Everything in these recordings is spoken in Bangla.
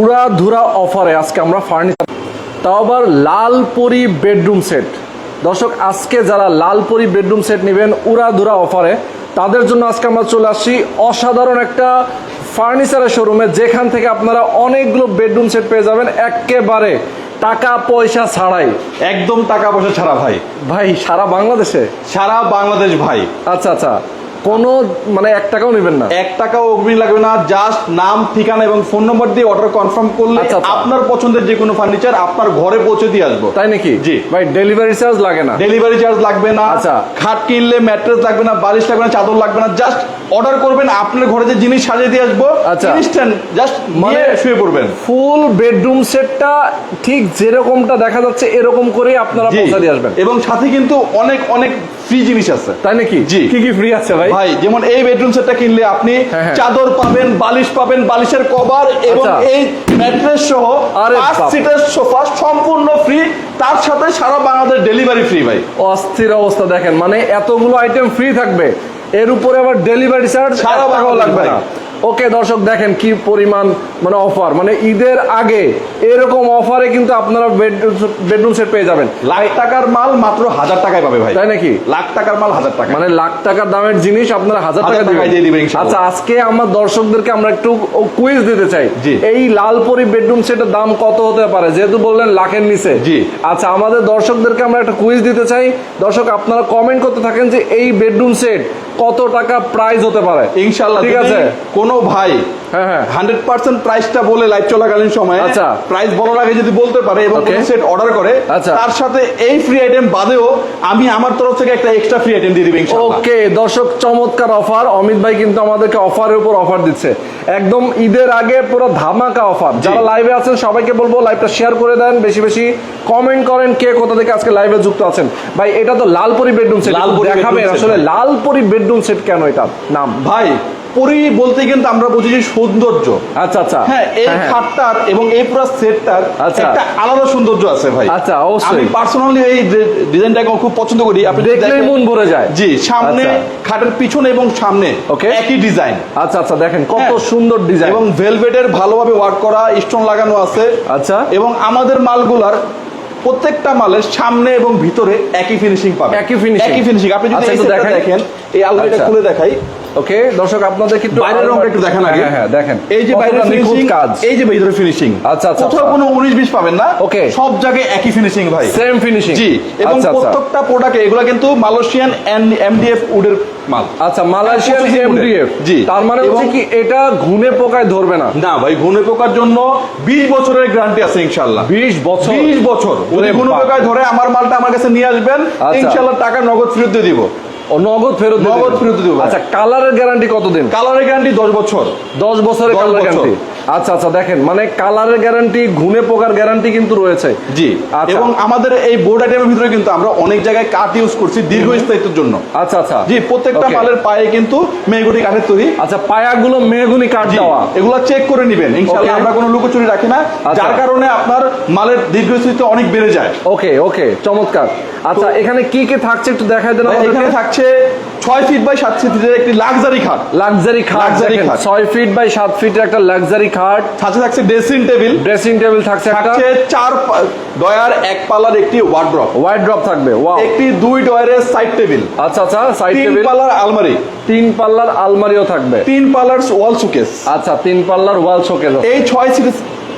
উড়া ধুরা অফারে আজকে আমরা ফার্নিচার তাও আবার লালপরি বেডরুম সেট দর্শক আজকে যারা লালপরি বেডরুম সেট নেবেন উড়া ধুরা অফারে তাদের জন্য আজকে আমরা চলে আসছি অসাধারণ একটা ফার্নিচারের শোরুমে যেখান থেকে আপনারা অনেকগুলো বেডরুম সেট পেয়ে যাবেন একেবারে টাকা পয়সা ছাড়াই। একদম টাকা পয়সা ছাড়া ভাই। ভাই সারা বাংলাদেশে? সারা বাংলাদেশ ভাই। আচ্ছা আচ্ছা। কোনো মানে এক টাকাও নেবেন না। এক টাকাও অগ্নি লাগবে না জাস্ট নাম ঠিকানা এবং ফোন নম্বর দিয়ে অর্ডার কনফার্ম করলে আচ্ছা, আচ্ছা। আপনার পছন্দের যে কোনো ফার্নিচার আপনার ঘরে পৌঁছে দিয়ে আসব। তাই নাকি? জি। ভাই ডেলিভারি চার্জ লাগে না। ডেলিভারি চার্জ লাগবে না। আচ্ছা। খাট কিনলে ম্যাট্রেস লাগবে না বালিশ লাগবে না চাদর লাগবে না জাস্ট অর্ডার করবেন আপনার ঘরে যে জিনিস সাজিয়ে দিয়ে আসব আচ্ছা। ইনস্ট্যান্ট জাস্ট মানে শুয়ে পড়বেন। ফুল বেডরুম সেটটা ঠিক যেরকমটা দেখা যাচ্ছে এরকম করেই আপনারা পৌঁছে দিয়ে আসবেন। এবং সাথে কিন্তু অনেক অনেক ফ্রি জিনিস আছে। তাই নাকি? জি। কি কি ফ্রি আছে ভাই? ভাই যেমন এই বেডরুম সেটটা কিনলে আপনি হ্যাঁ, হ্যাঁ। চাদর পাবেন বালিশ পাবেন বালিশের কভার এবং আচ্ছা। এই ম্যাট্রেস সহ আরে পাঁচ। সিটের সোফা সম্পূর্ণ ফ্রি তার সাথে সারা বাংলাদেশ ডেলিভারি ফ্রি ভাই অস্থির অবস্থা দেখেন মানে এতগুলো আইটেম ফ্রি থাকবে এর উপরে আবার ডেলিভারি চার্জ সারা টাকাও লাগবে না ওকে দর্শক দেখেন কি পরিমাণ মানে অফার মানে ঈদের আগে এরকম অফারে কিন্তু আপনারা বেডরুম সেট পেয়ে যাবেন। লাখ টাকার মাল মাত্র হাজার টাকায় পাবে ভাই। তাই নাকি? লাখ টাকার মাল হাজার টাকা। মানে লাখ টাকার দামের জিনিস আপনারা হাজার টাকা দিবেন আচ্ছা আজকে আমার দর্শকদেরকে আমরা একটু কুইজ দিতে চাই। জি। এই লালপরি বেডরুম সেটের দাম কত হতে পারে? যেহেতু বললেন লাখের নিচে। জি। আচ্ছা আমাদের দর্শকদেরকে আমরা একটা কুইজ দিতে চাই। দর্শক আপনারা কমেন্ট করতে থাকেন যে এই বেডরুম সেট কত টাকা প্রাইস হতে পারে? ইনশাল্লাহ ঠিক আছে? কোনো ভাই হ্যাঁ হ্যাঁ। হান্ড্রেড পার্সেন্ট প্রাইসটা বলে লাইভ চলাকালীন সময়ে আচ্ছা। প্রাইস বলার আগে যদি বলতে পারে এবং সেট অর্ডার করে আচ্ছা। তার সাথে এই ফ্রি আইটেম বাদেও আমি আমার তরফ থেকে একটা এক্সট্রা ফ্রি আইটেম দিয়ে দিবেন ওকে দর্শক চমৎকার অফার অমিত ভাই কিন্তু আমাদেরকে অফারের উপর অফার দিচ্ছে। একদম ঈদের আগে পুরো ধামাকা অফার যারা লাইভে আছেন সবাইকে বলব লাইভটা শেয়ার করে দেন। বেশি বেশি কমেন্ট করেন কে কোথা থেকে আজকে লাইভে যুক্ত আছেন। ভাই এটা তো লালপরি বেডরুম সেট লালপরি দেখাবেন আসলে ভাই। লালপরি বেডরুম সেট কেন এটা? নাম। ভাই পরি বলতে কিন্তু আমরা বুঝি যে সৌন্দর্য আচ্ছা আচ্ছা হ্যাঁ এই হ্যাঁ, হ্যাঁ। খাটটার এবং এই পুরো সেটটার আচ্ছা। একটা আলাদা সৌন্দর্য আছে ভাই আচ্ছা, অবশ্যই। আমি পার্সোনালি এই ডিজাইনটাকে খুব পছন্দ করি আপনি দেখলেই মন ভরে যায় জি সামনে আচ্ছা। খাটের পিছনে এবং সামনে ওকে একই ডিজাইন আচ্ছা আচ্ছা দেখেন কত হ্যাঁ। সুন্দর ডিজাইন এবং ভেলভেটের ভালোভাবে ওয়ার্ক করা স্টোন লাগানো আছে আচ্ছা এবং আমাদের মালগুলার প্রত্যেকটা মালের সামনে এবং ভিতরে একই ফিনিশিং পাবেন একই finishing? একই ফিনিশিং আপনি যদি আচ্ছা। দেখেন এই আলমারিটা। খুলে দেখাই ওকে দর্শক আপনাদের কিন্তু বাইরের রংটা একটু দেখান আগে। হ্যাঁ হ্যাঁ দেখেন। এই যে বাইরের ফিনিশিং কাজ। এই যে ভিতরে ফিনিশিং আচ্ছা, আচ্ছা, কোথাও আচ্ছা। কোনো 19 20 পাবেন না। Okay. সব জায়গায় একই ফিনিশিং ভাই। সেম ফিনিশিং জি এবং আচ্ছা। আচ্ছা প্রত্যেকটা প্রোডাক্টে এগুলো কিন্তু মালয়েশিয়ান এমডিএফ উডের মাল। আচ্ছা মালয়েশিয়ান এমডিএফ জি। তার মানে হচ্ছে কি এটা ঘুনে পোকায় ধরবে না। না ভাই ঘুনে পোকার জন্য 20 বছরের গ্যারান্টি আছে ইনশাআল্লাহ। 20 বছর? 20 বছর। ঘুনে পোকায় ধরে আমার মালটা আমার কাছে নিয়ে আসবেন আচ্ছা। ইনশাআল্লাহ টাকা নগদ ফেরত দিয়ে দিব। নগদ ফেরত নগদ ফেরত দেবো। আচ্ছা কালারের গ্যারান্টি কতদিন? কালারের গ্যারান্টি 10 বছর। 10 বছরের কালার গ্যারান্টি আচ্ছা আচ্ছা দেখেন মানে কালারের গ্যারান্টি ঘুনে পোকার গ্যারান্টি কিন্তু রয়েছে। জি আচ্ছা। এবং আমাদের এই বোর্ড আইটেমের ভিতরে কিন্তু আমরা অনেক জায়গায় কাঠ ইউজ করছি দীর্ঘস্থায়িত্বের জন্য। আচ্ছা আচ্ছা। জি প্রত্যেকটা মালের পায়ে কিন্তু মেগুটি কাঠের তৈরি। আচ্ছা পায়াগুলো মেহগুনি জি, দেওয়া। এগুলা চেক করে নিবেন। ইনশাআল্লাহ আমরা কোনো লুকোচুরি রাখি না। আচ্ছা। যার কারণে আপনার মালের দীর্ঘস্থিতি অনেক বেড়ে যায়। ওকে ওকে চমৎকার। আচ্ছা এখানে কি কি থাকছে একটু দেখাই দেন এখানে থাকছে ছয় ফিট বাই সাত ফিটের একটি লাক্সারি খাট। লাক্সারি খাট দেখেন খাট। 6 ফিট বাই 7 ফিটের একটা লাক্সারি খাট। সাথে থাকছে ড্রেসিং টেবিল ড্রেসিং টেবিল থাকছে থাকছে চার ডয়ার এক পাল্লার একটি ওয়ার্ড্রপ হোয়াইট ড্রপ থাকবে ওয়াও একটি দুই ডয়ারের সাইড টেবিল আচ্ছা আচ্ছা সাইড তিন টেবিল পাল্লার আলমারি। তিন পাল্লার আলমারিও থাকবে। তিন পাল্লার ওয়াল সুকেস আচ্ছা তিন পাল্লার ওয়াল শোকেস এই ছয়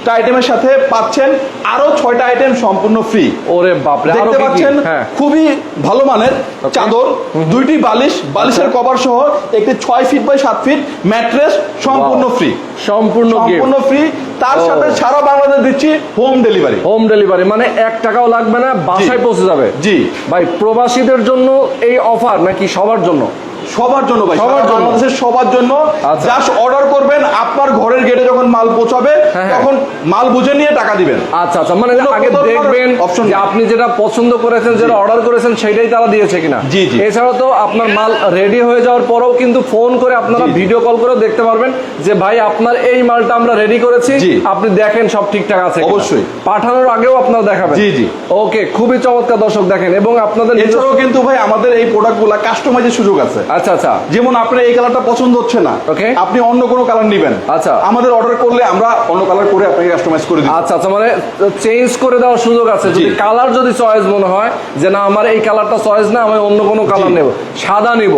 সিরিজটা আইটেমের সাথে পাচ্ছেন আরও ছয়টা আইটেম সম্পূর্ণ ফ্রি ওরে বাপরে দেখতে? পাচ্ছেন হ্যাঁ। খুবই ভালো মানের চাদর দুইটি বালিশ বালিশের আচ্ছা। কভার সহ একটি ছয় ফিট বাই সাত ফিট ম্যাট্রেস সম্পূর্ণ ফ্রি সম্পূর্ণ সম্পূর্ণ ফ্রি তার সাথে সারা বাংলাদেশ দিচ্ছি হোম ডেলিভারি হোম ডেলিভারি মানে এক টাকাও লাগবে না বাসায়। পৌঁছে যাবে। জি। ভাই প্রবাসীদের জন্য এই অফার নাকি সবার জন্য? সবার জন্য ভাই সবার। বাংলাদেশের সবার জন্য আচ্ছা। জাস্ট অর্ডার করবেন আপনার ঘরের গেটে যখন মাল পৌঁছাবে হ্যাঁ, হ্যাঁ। তখন মাল বুঝে নিয়ে টাকা দিবেন আচ্ছা আচ্ছা মানে আগে দেখবেন নেই। আপনি যেটা পছন্দ করেছেন যেটা অর্ডার করেছেন সেটাই তারা দিয়েছে কিনা জি, জি। এছাড়াও তো আপনার মাল রেডি হয়ে যাওয়ার পরেও কিন্তু ফোন করে আপনারা। ভিডিও কল করেও দেখতে পারবেন যে ভাই আপনার এই মালটা আমরা রেডি করেছি। আপনি দেখেন সব ঠিকঠাক আছে অবশ্যই। পাঠানোর আগেও আপনারা দেখাবেন জি, জি। ওকে খুবই চমৎকার দর্শক দেখেন এবং আপনাদের এছাড়াও কিন্তু ভাই আমাদের এই প্রোডাক্টগুলা কাস্টমাইজের সুযোগ আছে আচ্ছা আচ্ছা। যেমন আপনার এই কালারটা পছন্দ হচ্ছে না Okay. আপনি অন্য কোনো কালার নেবেন। আচ্ছা। আমাদের অর্ডার করলে আমরা অন্য কালার করে আপনাকে কাস্টমাইজ করে দিই আচ্ছা আচ্ছা মানে চেঞ্জ করে দেওয়ার সুযোগ আছে। যদি কালার যদি চয়েস মনে হয় যে না আমার এই কালারটা চয়েস না আমি অন্য কোনো কালার নেব। সাদা নিব।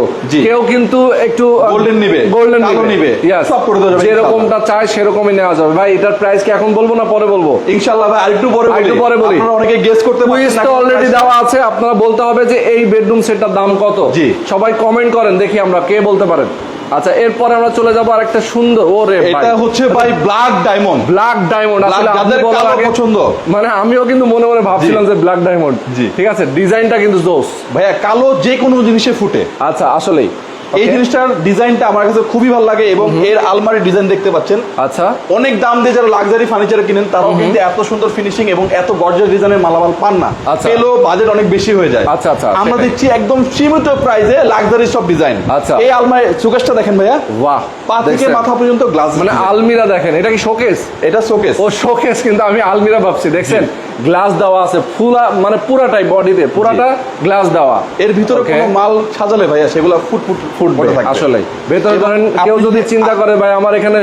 কেউ কিন্তু একটু Golden নিবে, গোল্ডেন নিবে, সব করে দেওয়া যাবে যেরকমটা চায় সেরকমই নেওয়া যাবে। ভাই এটার প্রাইস কি এখন বলব না পরে বলব? ইনশাআল্লাহ ভাই আরেকটু পরে বলি। আরেকটু পরে বলি। আপনারা অনেকে গেস করতে পারছেন অলরেডি দেওয়া আছে। আপনারা বলতে হবে যে এই বেডরুম সেটটার দাম কত? জি। সবাই কমেন্ট করেন দেখি আমরা কে বলতে পারেন। আচ্ছা এরপরে আমরা চলে যাব আর একটা সুন্দর ও রে এটা হচ্ছে ভাই ব্ল্যাক ডায়মন্ড ব্ল্যাক ডায়মন্ড আসলে যাদের কালো পছন্দ। মানে আমিও কিন্তু মনে মনে ভাবছিলাম যে ব্ল্যাক ডায়মন্ড ঠিক আছে ডিজাইনটা কিন্তু জোস। ভাইয়া কালো যে কোনো জিনিসে ফুটে। আচ্ছা আসলেই। এই. জিনিসটার ডিজাইনটা আমার কাছে খুবই ভালো লাগে এবং এর আলমারির ডিজাইন দেখতে পাচ্ছেন। আচ্ছা। অনেক দাম দিয়ে যারা লাক্সারি ফার্নিচার কিনেন তারাও কিন্তু এত সুন্দর ফিনিশিং এবং এত গর্জাস ডিজাইনের মালামাল পান না। আচ্ছা। পেলেও বাজেট অনেক বেশি হয়ে যায়। আচ্ছা, আচ্ছা, আমরা। দিচ্ছি একদম সীমিত প্রাইসে লাক্সারি সব ডিজাইন আচ্ছা। এই আলমারি সুকেশটা দেখেন ভাইয়া। বাহ পা থেকে? মাথা পর্যন্ত গ্লাস মানে আলমিরা দেখেন এটা কি শোকেস এটা শোকেস ও শোকেস কিন্তু আমি আলমিরা ভাবছি দেখছেন? গ্লাস দেওয়া আছে ফুলা মানে পুরাটাই বডিতে পুরাটা গ্লাস দেওয়া। এর ভিতরে কোনো মাল সাজালে ভাইয়া সেগুলো ফুট ফুট ফুটবে আসলে ভেতরে ধরেন কেউ যদি চিন্তা করে ভাই আমার এখানে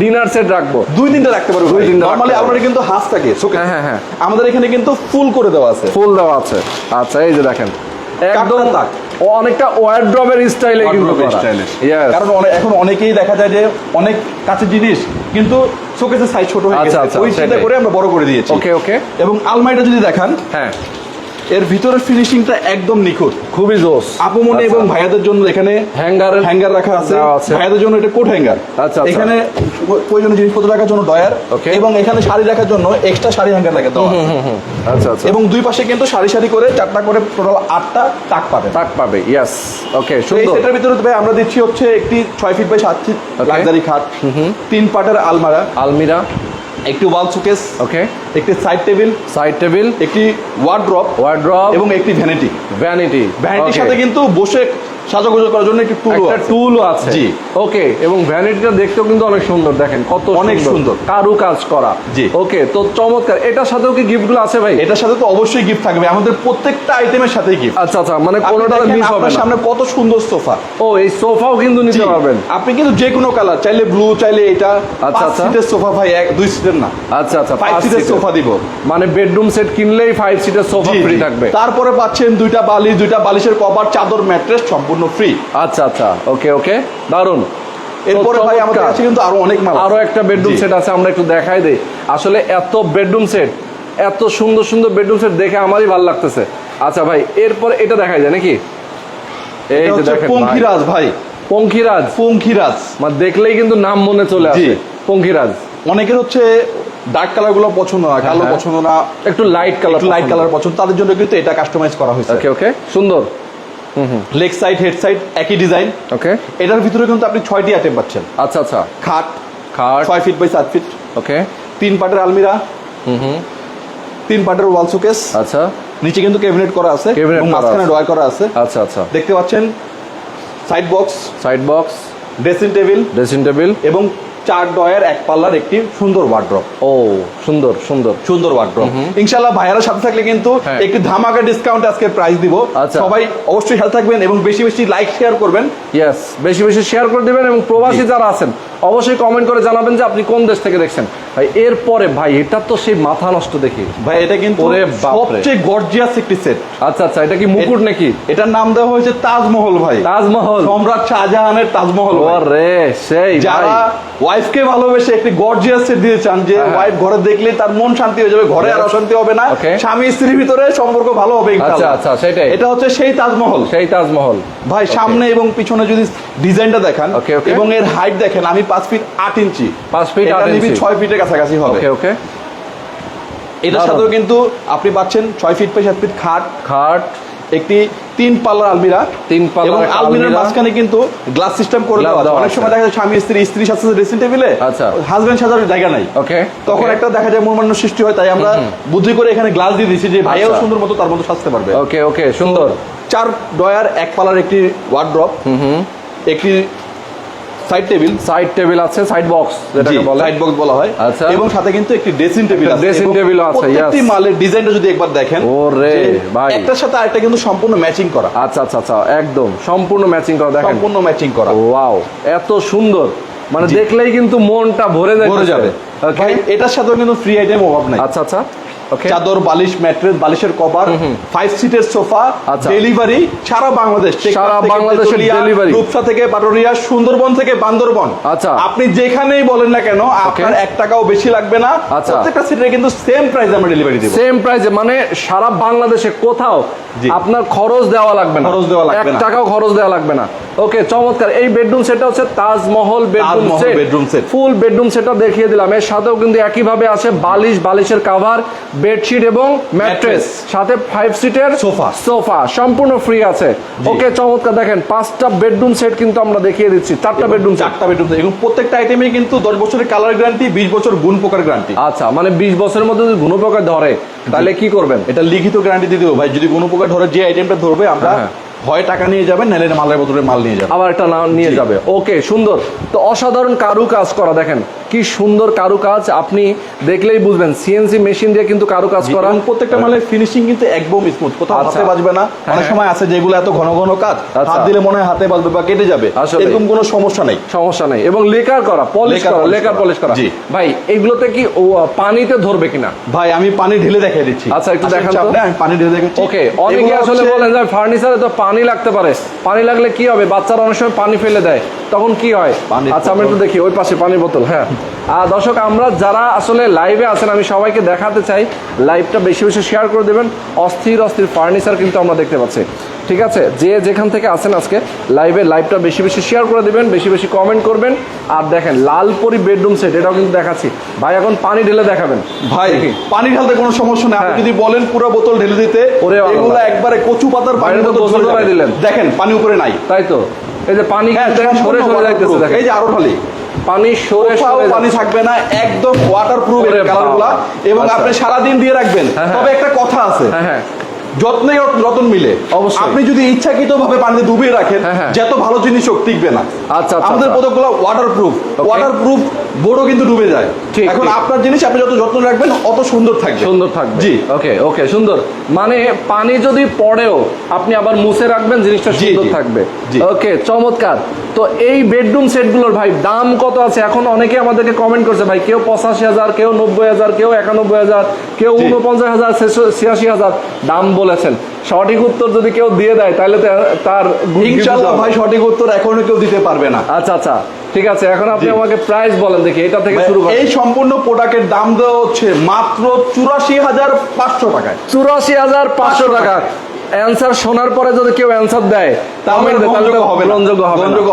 ডিনার সেট রাখব। দুই তিনটা রাখতে পারবে দুই তিনটা নরমালি আপনার কিন্তু হাঁস থাকে হ্যাঁ, হ্যাঁ, হ্যাঁ। আমাদের এখানে কিন্তু ফুল করে দেওয়া আছে। ফুল দেওয়া আছে। আচ্ছা এই যে দেখেন। একদম অনেকটা ওয়ারড্রবের স্টাইলে কিন্তু। Yes. কারণ এখন অনেকেই দেখা যায় যে অনেক কাছের জিনিস কিন্তু শোকেসের সাইজ ছোট হয়ে আচ্ছা, গেছে। আচ্ছা, ওই চিন্তা করে আমরা বড় করে দিয়েছি। ওকে ওকে এবং আলমারিটা যদি দেখান হ্যাঁ। এর ভিতরের ফিনিশিংটা একদম নিখুঁত। খুবই জোস। আপুমনি এবং ভাইয়াদের জন্য এখানে হ্যাঙ্গার হ্যাঙ্গার রাখা আছে। ভাইয়াদের জন্য এটা কোট হ্যাঙ্গার আচ্ছা, আচ্ছা। এখানে প্রয়োজনীয় জিনিসপত্র রাখার জন্য ডয়ার. এবং এখানে শাড়ি রাখার জন্য এক্সট্রা শাড়ি হ্যাঙ্গার রাখা দেওয়া। আচ্ছা আচ্ছা। এবং দুই পাশে কিন্তু সারি সারি করে চারটা করে টোটাল আটটা তাক পাবে। তাক পাবে ইয়েস ওকে সুন্দর। সেটের ভিতরে ভাই আমরা দিচ্ছি হচ্ছে একটি ছয় ফিট বাই সাত ফিট. লাক্সারি খাট। তিন পাটের আলমারা। আলমিরা। একটি ওয়াল সুকেস ওকে একটি সাইড টেবিল সাইড টেবিল একটি ওয়ার্ড্রপ ওয়ার্ড্রপ এবং একটি ভ্যানিটি ভ্যানিটি ভ্যানিটির সাথে কিন্তু বসে সাজাগোজা করার জন্য একটি টুলও একটা টুলও আছে। জি। ওকে এবং ভ্যানিটিটা দেখতেও কিন্তু অনেক সুন্দর দেখেন কত অনেক সুন্দর। কারু কাজ করা। জি। ওকে তো চমৎকার। এটার সাথেও কি গিফটগুলো আছে ভাই? এটার সাথে তো অবশ্যই গিফট থাকবে। আমাদের প্রত্যেকটা আইটেমের সাথেই গিফট আচ্ছা আচ্ছা মানে কোনোটা মিস হবে না। সামনে কত সুন্দর সোফা ও এই সোফাও কিন্তু নিতে পারবেন। আপনি কিন্তু যে কোনো কালার চাইলে ব্লু চাইলে এটা। আচ্ছা, আচ্ছা। সিটের সোফা ভাই এক দুই সিটের না। আচ্ছা আচ্ছা ফাইভ সিটের সোফা দিব। মানে বেডরুম সেট কিনলেই ফাইভ সিটার সোফা ফ্রি থাকবে। তারপরে পাচ্ছেন দুইটা বালিশ দুইটা বালিশের কভার চাদর ম্যাট্রেস সম্পূর্ণ ফ্রি আচ্ছা আচ্ছা। ওকে ওকে। দারুণ এরপরে ভাই আমাদের কাছে কিন্তু আরও অনেক মাল আরও একটা বেডরুম সেট আছে আমরা একটু দেখাই দেই। আসলে এত বেডরুম সেট এত সুন্দর সুন্দর বেডরুম সেট দেখে আমারই ভালো লাগতেছে। আচ্ছা ভাই এরপর এটা দেখাই যায় নাকি? এই যে দেখেন ভাই। পঙ্খিরাজ ভাই। পঙ্খিরাজ পঙ্খিরাজ মানে দেখলেই কিন্তু নাম মনে চলে আসে। জি। পঙ্খিরাজ অনেকের হচ্ছে ডার্ক কালারগুলো পছন্দ না কালো হ্যাঁ। পছন্দ না। একটু লাইট কালার লাইট কালার পছন্দ। তাদের জন্য কিন্তু এটা কাস্টমাইজ করা হয়েছে। Okay okay. সুন্দর। লেগ সাইড হেড সাইড একই ডিজাইন। ওকে এটার ভিতরে কিন্তু আপনি ছয়টি আইটেম পাচ্ছেন। আচ্ছা আচ্ছা। খাট খাট। ছয় ফিট বাই সাত ফিট ওকে তিন পাটের আলমিরা। হুম তিন পাটের ওয়াল শোকেস আচ্ছা। নিচে কিন্তু ক্যাবিনেট করা আছে মাঝখানে। ড্রয়ার করা আছে। আচ্ছা আচ্ছা। দেখতে পাচ্ছেন side box side box dressing table dressing table এবং চার ডয়ের এক পাল্লার একটি সুন্দর ওয়ার্ড্রপ ও সুন্দর সুন্দর। সুন্দর ওয়ার্ড্রপ ইনশাল্লাহ ভাইয়ারা সাথে থাকলে কিন্তু হ্যাঁ। একটি ধামাকা ডিসকাউন্ট আজকে প্রাইস দিব। আচ্ছা। সবাই অবশ্যই সাথে থাকবেন এবং বেশি বেশি লাইক শেয়ার করবেন। ইয়েস বেশি বেশি শেয়ার করে দিবেন এবং প্রবাসী যারা আছেন অবশ্যই কমেন্ট করে জানাবেন যে আপনি কোন দেশ থেকে দেখছেন। ভাই এরপরে ভাই এটা তো সেই মাথা নষ্ট দেখি। ভাই এটা কিন্তু সবচেয়ে গর্জিয়াস একটি সেট আচ্ছা আচ্ছা এটা কি মুকুট নাকি? এটার নাম দেওয়া হয়েছে তাজমহল ভাই। তাজমহল। সম্রাট শাহজাহানের তাজমহল। ওরে সেই যারা ভাই ওয়াইফকে ভালোবেসে একটি গর্জিয়াস সেট দিতে চান যে হ্যাঁ। ওয়াইফ ঘরে দেখলে তার মন শান্তি হয়ে যাবে ঘরে আর অশান্তি হবে না. স্বামী স্ত্রীর ভিতরে সম্পর্ক ভালো হবে আচ্ছা। আচ্ছা সেটাই। এটা হচ্ছে সেই তাজমহল। সেই তাজমহল। ভাই সামনে এবং পিছনে যদি ডিজাইনটা দেখান. এবং এর হাইট দেখেন আমি পাঁচ ফিট আট ইঞ্চি। পাঁচ ফিট এটা আট নিবি ইঞ্চি। ছয় ফিটের কাছাকাছি হবে। ওকে ওকে। এটার সাথেও কিন্তু আপনি পাচ্ছেন ছয় ফিট বাই সাত ফিট খাট। খাট। একটি তিন পাল্লার আলমিরা। তিন পাল্লার আলমিরার মাঝখানে কিন্তু গ্লাস সিস্টেম করে দেওয়া আছে। অনেক সময় দেখা যায় স্বামী স্ত্রী স্ত্রী সাথে ড্রেসিং টেবিলে আচ্ছা। হাজবেন্ড সাজার জায়গা নাই। ওকে তখন একটা দেখা যায় মনমান্য সৃষ্টি হয় তাই আমরা বুদ্ধি করে এখানে গ্লাস দিয়ে দিচ্ছি যে আচ্ছা। সুন্দর মতো তার মতো সাজতে পারবে। ওকে ওকে সুন্দর। চার ডয়ার এক পালার একটি ওয়ার্ড্রপ একটি সাইড টেবিল সাইড টেবিল আছে সাইড বক্স যেটাকে বলে। সাইড বক্স বলা হয়। আচ্ছা। এবং সাথে কিন্তু একটি ড্রেসিং টেবিল আছে। এবং table আছে, প্রত্যেকটি মালের ডিজাইনটা যদি একবার দেখেন ওরে, ভাই। একটার সাথে আরেকটা কিন্তু সম্পূর্ণ ম্যাচিং করা। আচ্ছা আচ্ছা আচ্ছা একদম। সম্পূর্ণ ম্যাচিং করা দেখেন। সম্পূর্ণ ম্যাচিং করা। ওয়াও এত সুন্দর। মানে দেখলেই কিন্তু মনটা ভরে যায় ভরে যাবে। ভাই এটার সাথেও কিন্তু ফ্রি আইটেম অভাব নাই। আচ্ছা আচ্ছা। চাদর বালিশ ম্যাট্রেস বালিশের কভার ফাইভ সিটের সোফা। ডেলিভারি সারা বাংলাদেশ সারা থেকে বাংলাদেশের রূপসা থেকে পাটুরিয়া সুন্দরবন থেকে বান্দরবন। আচ্ছা। আপনি যেখানেই বলেন না কেন আপনার এক টাকাও বেশি লাগবে না। আচ্ছা। প্রত্যেকটা সিটে কিন্তু সেম প্রাইস আমরা ডেলিভারি দেব। সেম প্রাইসে মানে সারা বাংলাদেশে কোথাও আপনার খরচ দেওয়া লাগবে না। খরচ দেওয়া লাগবে এক না। টাকাও খরচ দেওয়া লাগবে না। ওকে চমৎকার। এই বেডরুম সেটটা হচ্ছে Taj Mahal bedroom set bedroom set। Full bedroom সেটটা দেখিয়ে দিলাম। এর সাথেও কিন্তু একই ভাবে আছে বালিশ বালিশের কভার বেডশিট এবং ম্যাট্রেস সাথে ফাইভ সিটের সোফা। সোফা সম্পূর্ণ ফ্রি আছে। ওকে চমৎকার দেখেন পাঁচটা বেডরুম সেট কিন্তু আমরা দেখিয়ে দিচ্ছি চারটা বেডরুম চারটা বেডরুম এবং প্রত্যেকটা আইটেমে কিন্তু দশ বছরের কালার গ্যারান্টি বিশ বছর গুণ পোকার গ্যারান্টি আচ্ছা মানে বিশ বছরের মধ্যে যদি গুণ প্রকার ধরে তাহলে কি করবেন? এটা লিখিত গ্যারান্টি দিয়ে দেবো ভাই। যদি গুণ প্রকার ধরে যে আইটেমটা ধরবে আমরা হ্যাঁ। হয় টাকা নিয়ে যাবেন নাহলে মালের বোতলে মাল নিয়ে যাবেন আবার একটা নিয়ে যাবে। ওকে সুন্দর। তো অসাধারণ কারু কাজ করা দেখেন কি সুন্দর কারু কাজ আপনি দেখলেই বুঝবেন সিএনসি মেশিন দিয়ে কিন্তু কারু কাজ করা। প্রত্যেকটা মালের ফিনিশিং কিন্তু একদম স্মুথ কোথাও আচ্ছা। হাতে বাজবে না। অনেক হ্যাঁ। সময় আছে যেগুলো এত ঘন ঘন কাজ আচ্ছা। হাত দিলে মনে হয় হাতে বাজবে বা কেটে যাবে। এরকম কোনো সমস্যা নেই। সমস্যা নেই। এবং লেকার করা পলিশ করা লেকার পলিশ করা। ভাই এগুলোতে কি পানিতে ধরবে কিনা? ভাই আমি পানি ঢেলে দেখাই দিচ্ছি। আচ্ছা, একটু দেখান তো। আমি পানি ঢেলে দেখাচ্ছি। ওকে অনেকে আসলে বলেন যে ফার্নিচারে তো পানি লাগতে পারে। পানি লাগলে কি হবে? বাচ্চারা অনেক সময় পানি ফেলে দেয়। তখন কি হয়? আচ্ছা আমি একটু দেখি ওই পাশে পানির বোতল হ্যাঁ। আর দর্শক আমরা যারা আসলে লাইভে আছেন আমি সবাইকে দেখাতে চাই। লাইভটা বেশি বেশি শেয়ার করে দেবেন। অস্থির অস্থির ফার্নিচার কিন্তু আমরা দেখতে পাচ্ছি। ঠিক আছে? যে যেখান থেকে আছেন আজকে লাইভে লাইভটা বেশি বেশি শেয়ার করে দিবেন বেশি বেশি কমেন্ট করবেন। আর দেখেন লালপরি বেডরুম সেট এটাও কিন্তু দেখাচ্ছি। ভাই এখন পানি ঢেলে দেখাবেন। ভাই পানি ঢালতে কোনো সমস্যা নেই। আপনি হ্যাঁ। যদি বলেন পুরো বোতল ঢেলে দিতে ওরে এগুলো একবারে কচু পাতার পানি মতো দিলেন। দেখেন পানি উপরে নাই। তাই তো? এই যে পানি হ্যাঁ, সরে সরে যাইতেছে এই যে আরও ঢালি। পানি সরে সরে পানি থাকবে না একদম ওয়াটার প্রুফ ওরে কালারগুলা। এবং আচ্ছা। আপনি সারাদিন দিয়ে রাখবেন। হ্যাঁ। তবে একটা কথা আছে। হ্যাঁ হ্যাঁ। যত্নে রতন মিলে। অবশ্যই। আপনি যদি ইচ্ছাকৃত ভাবে পানিতে ডুবিয়ে রাখেন হ্যাঁ, হ্যাঁ। যত ভালো জিনিস হোক টিকবে না। আচ্ছা, আচ্ছা, আমাদের আচ্ছা। বোর্ডও কিন্তু ডুবে যায়। এখন আপনার জিনিস আপনি যত যত্ন রাখবেন অত সুন্দর থাকবে। সুন্দর থাকবে। জি। ওকে ওকে সুন্দর। মানে পানি যদি পড়েও আপনি আবার মুছে রাখবেন জিনিসটা সুন্দর থাকবে। জি। ওকে চমৎকার। তো এই বেডরুম সেটগুলোর ভাই দাম কত আছে? এখন অনেকে আমাদেরকে কমেন্ট করছে ভাই কেউ পঁচাশি হাজার কেউ নব্বই হাজার কেউ একানব্বই হাজার কেউ। উনপঞ্চাশ হাজার ছিয়াশি হাজার। দাম বলেছেন। সঠিক উত্তর যদি কেউ দিয়ে দেয় তাহলে তার ইনশাল্লাহ ভাই সঠিক উত্তর এখনও কেউ দিতে পারবে না। আচ্ছা আচ্ছা। ঠিক আছে এখন আপনি আমাকে প্রাইস বলেন দেখি এটা থেকে শুরু করেন। এই সম্পূর্ণ প্রোডাক্টের দাম দেওয়া হচ্ছে মাত্র চুরাশি হাজার পাঁচশো টাকায়। চুরাশি হাজার পাঁচশো টাকা। অ্যান্সার শোনার পরে যদি কেউ অ্যান্সার দেয় তাহলে হবে গ্রহণযোগ্য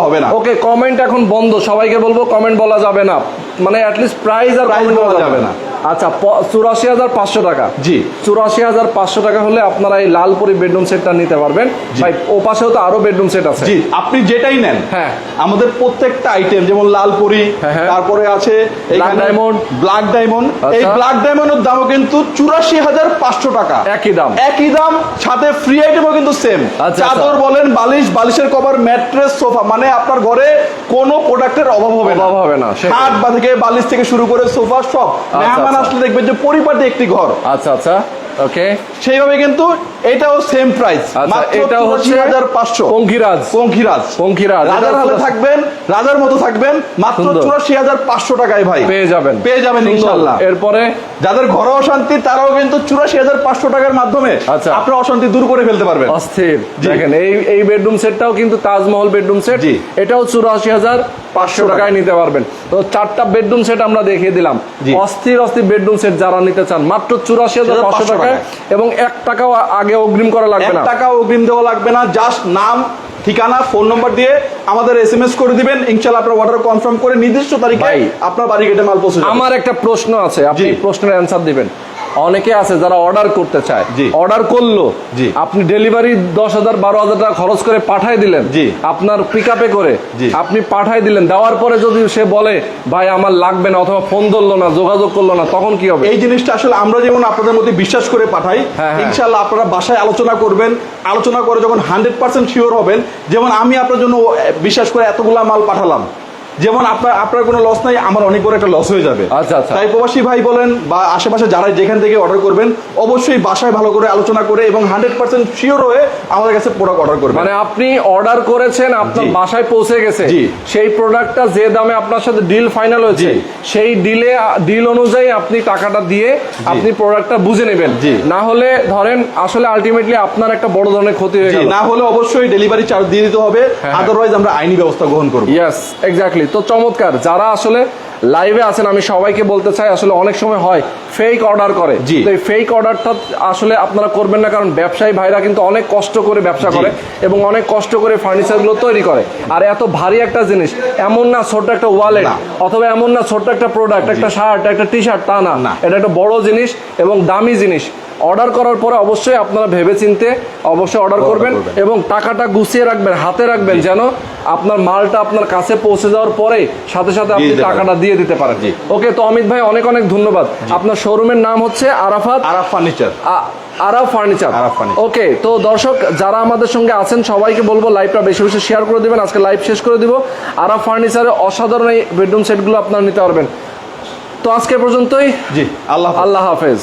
হবে না। ওকে কমেন্ট এখন বন্ধ। সবাইকে বলব কমেন্ট বলা যাবে না। মানে অ্যাটলিস্ট প্রাইস আর বলা যাবে না। আচ্ছা চুরাশি হাজার পাঁচশো টাকা জি। চুরাশি হাজার পাঁচশো টাকা হলে আপনারা এই লালপুরি বেডরুম সেটটা নিতে পারবেন ভাই ও পাশেও তো আরও বেডরুম সেট আছে জি আপনি যেটাই নেন হ্যাঁ। আমাদের প্রত্যেকটা আইটেম যেমন লালপুরি হ্যাঁ, হ্যাঁ। তারপরে আছে diamond। ব্ল্যাক ডায়মন্ড এই আচ্ছা। ব্ল্যাক ডায়মন্ডের দামও কিন্তু চুরাশি হাজার পাঁচশো টাকা একই দাম একই দাম সাথে ফ্রি আইটেমও কিন্তু সেম আচ্ছা, চাদর আচ্ছা। বলেন বালিশ বালিশের কভার ম্যাট্রেস সোফা মানে আপনার ঘরে কোনো প্রোডাক্টের অভাব হবে না অভাব হবে না। খাট বা থেকে বালিশ থেকে শুরু করে সোফা সব মেহমান আচ্ছা। আসলে দেখবেন যে পরিপাটি একটি ঘর আচ্ছা আচ্ছা ওকে সেইভাবে কিন্তু এটাও সেম প্রাইস আচ্ছা এটাও হচ্ছে হাজার পাঁচশো। পঙ্খিরাজ পঙ্খিরাজ পঙ্খিরাজ রাজার হালে থাকবেন রাজার মতো থাকবেন মাত্র চুরাশি হাজার পাঁচশো টাকায় ভাই। পেয়ে যাবেন। পেয়ে যাবেন ইনশাল্লাহ। এরপরে? যাদের ঘরে অশান্তি তারাও কিন্তু চুরাশি হাজার পাঁচশো টাকার মাধ্যমে আচ্ছা। আপনার অশান্তি দূর করে ফেলতে পারবেন। অস্থির। দেখেন এই এই বেডরুম সেটটাও কিন্তু তাজমহল বেডরুম সেট এটাও চুরাশি হাজার পাঁচশো টাকায় নিতে পারবেন। তো চারটা বেডরুম সেট আমরা দেখিয়ে দিলাম। অস্থির অস্থির বেডরুম সেট যারা নিতে চান মাত্র চুরাশি হাজার পাঁচশো 500 এবং এক টাকাও আগে অগ্রিম করা লাগবে না। টাকা অগ্রিম দেওয়া লাগবে না জাস্ট নাম ঠিকানা ফোন নম্বর দিয়ে আমাদের এস এম এস করে দিবেন। ইনশাল্লাহ আপনার অর্ডার কনফার্ম করে নির্দিষ্ট তারিখে আপনার বাড়ি গেটে মাল পৌঁছে আমার একটা প্রশ্ন আছে আপনি প্রশ্নের অ্যান্সার দিবেন। অনেকে আছে যারা অর্ডার করতে চায় জি। অর্ডার করল জি। আপনি ডেলিভারি দশ হাজার বারো হাজার টাকা খরচ করে পাঠাই দিলেন জি। আপনার পিক আপে করে জি। আপনি পাঠাই দিলেন দেওয়ার পরে যদি সে বলে ভাই আমার লাগবে না অথবা ফোন ধরলো না যোগাযোগ করল না তখন কি হবে এই জিনিসটা আসলে আমরা যেমন আপনাদের মধ্যে বিশ্বাস করে পাঠাই হ্যাঁ, হ্যাঁ। ইনশাল্লাহ আপনারা বাসায় আলোচনা করবেন আলোচনা করে যখন হান্ড্রেড পার্সেন্ট শিওর হবেন যেমন আমি আপনার জন্য বিশ্বাস করে এতগুলা মাল পাঠালাম যেমন আপনার আপনার কোনো লস নাই আমার অনেক বড় একটা লস হয়ে যাবে। আচ্ছা, আচ্ছা। তাই প্রবাসী ভাই বলেন বা আশেপাশে যারা যেখান থেকে অর্ডার করবেন অবশ্যই বাসায় ভালো করে আলোচনা করে এবং হান্ড্রেড পার্সেন্ট শিওর হয়ে আমাদের কাছে প্রোডাক্ট অর্ডার করবেন। মানে আপনি অর্ডার করেছেন আপনার বাসায় পৌঁছে গেছে। সেই প্রোডাক্টটা যে দামে আপনার সাথে ডিল ফাইনাল হয়েছে সেই ডিলে ডিল অনুযায়ী আপনি টাকাটা দিয়ে আপনি প্রোডাক্টটা বুঝে নেবেন। না হলে ধরেন আসলে আলটিমেটলি আপনার একটা বড় ধরনের ক্ষতি হয়ে গেল। না হলে অবশ্যই ডেলিভারি চার্জ দিয়ে দিতে হবে হ্যাঁ। আদারওয়াইজ আমরা আইনি ব্যবস্থা গ্রহণ করব। ইয়েস এক্স্যাক্টলি তো চমৎকার যারা আসলে লাইভে আছেন আমি সবাইকে বলতে চাই আসলে অনেক সময় হয় ফেক অর্ডার করে। জি। তো এই ফেক অর্ডারটা আসলে আপনারা করবেন না কারণ ব্যবসায়ী ভাইরা কিন্তু অনেক কষ্ট করে ব্যবসা করে এবং অনেক কষ্ট করে ফার্নিচারগুলো তৈরি করে। আর এত ভারী একটা জিনিস এমন না ছোট্ট একটা ওয়ালেট অথবা এমন না ছোট্ট একটা প্রোডাক্ট একটা শার্ট একটা টি শার্ট তা না। না। এটা একটা বড় জিনিস এবং দামি জিনিস। অর্ডার করার পরে অবশ্যই আপনারা ভেবে চিনতে অবশ্যই অর্ডার করবেন। এবং টাকাটা গুছিয়ে রাখবেন হাতে রাখবেন যেন আপনার মালটা আপনার কাছে পৌঁছে যাওয়ার পরে সাথে সাথে আপনি টাকাটা দিয়ে দিতে পারেন। জি। ওকে তো অমিত ভাই অনেক অনেক ধন্যবাদ। আপনার শোরুমের নাম হচ্ছে Arafat. Araf furniture. Araf furniture. Okay তো দর্শক যারা আমাদের সঙ্গে আছেন সবাইকে বলব লাইভটা বেশি বেশি শেয়ার করে দিবেন। আজকে লাইভ শেষ করে দিব। আরাফ ফার্নিচারের অসাধারণ এই বেডরুম সেটগুলো আপনারা নিতে পারবেন। তো আজকে পর্যন্তই। জি আল্লাহ আল্লাহ হাফেজ।